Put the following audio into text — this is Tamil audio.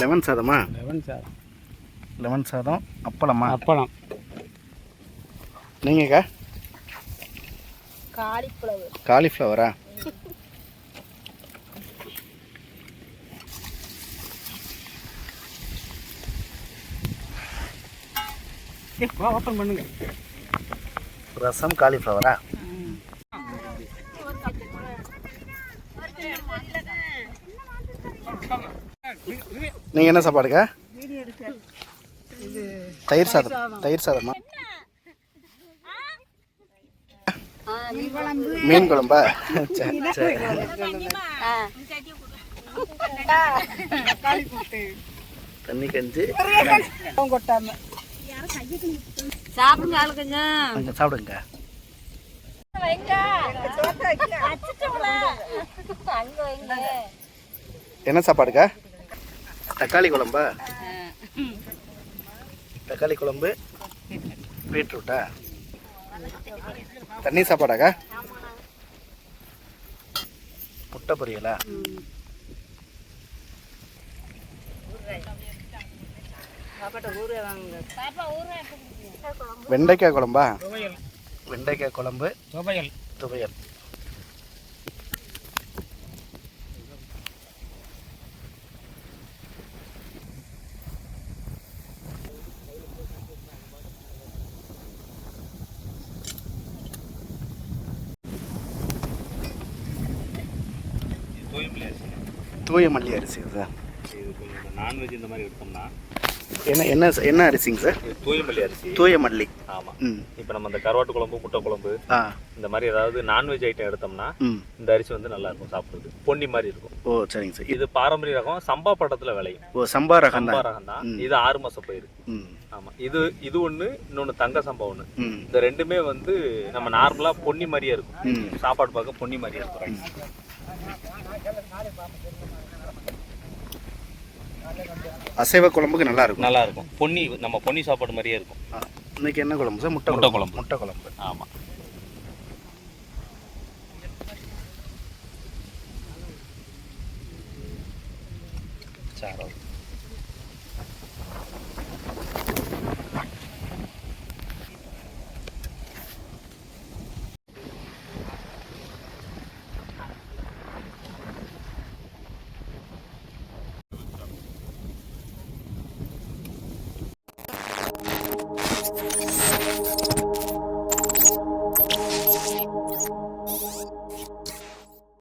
லெமன் சாதமா? லெவன் சார் லெமன் சாதம் அப்பளமா? அப்பளம். நீங்கக்கா காலிஃப்ளவர். காலிஃப்ளவரா? ஓப்பன் பண்ணுங்க. ரசம் காலிஃப்ளவரா? நீங்கள் என்ன சாப்பாடுக்கா தயிர் சாதம். தயிர் சாதமா. மீன் குழம்பா? சரி சரி தண்ணி கஞ்சி. சாப்பிடுங்க ஆளு கொஞ்சம். சாப்பிடுங்க. என்ன சாப்பாடுக்கா தக்காளி குழம்பா? தக்காளி குழம்பு பீட்ரூட்டா? தண்ணி சாப்பாடாக்கா? முட்டை பொரியலா? வெண்டைக்காய் குழம்பா? துவையல். வெண்டைக்காய் குழம்பு துவையல். துவையல். தூய மல்லி அரிசி. சார்? நான்வெஜ் இந்த மாதிரி எடுத்தோம்னா என்ன என்ன என்ன அரிசிங்க சார்? இது தூயமல்லி அரிசி. தூய மல்லி. ஆமாம் இப்போ நம்ம இந்த கருவாட்டு குழம்பு முட்டை குழம்பு இந்த மாதிரி ஏதாவது நான்வெஜ் ஐட்டம் எடுத்தோம்னா இந்த அரிசி வந்து நல்லா இருக்கும் சாப்பிடுறது பொன்னி மாதிரி இருக்கும். ஓ சரிங்க சார். இது பாரம்பரிய ரகம் சம்பா பட்டத்தில் விளையும். ஓ சம்பா ரகம் சம்பா ரகம் தான். இது ஆறு மாச பயிர் ஆமாம் இது இது ஒன்று இன்னொன்று தங்க சம்பா ஒன்று இந்த ரெண்டுமே வந்து நம்ம நார்மலாக பொன்னி மாதிரியே இருக்கும். சாப்பாடு பார்க்க பொன்னி மாதிரியே இருக்கும். அசைவ குழம்புக்கு நல்லா இருக்கும். நல்லா இருக்கும் பொன்னி நம்ம பொன்னி சாப்பாடு மாதிரியே இருக்கும். இன்னைக்கு என்ன குழம்பு சார்? முட்டை முட்டை குழம்பு. முட்டை குழம்பு. ஆமாம் சாரம்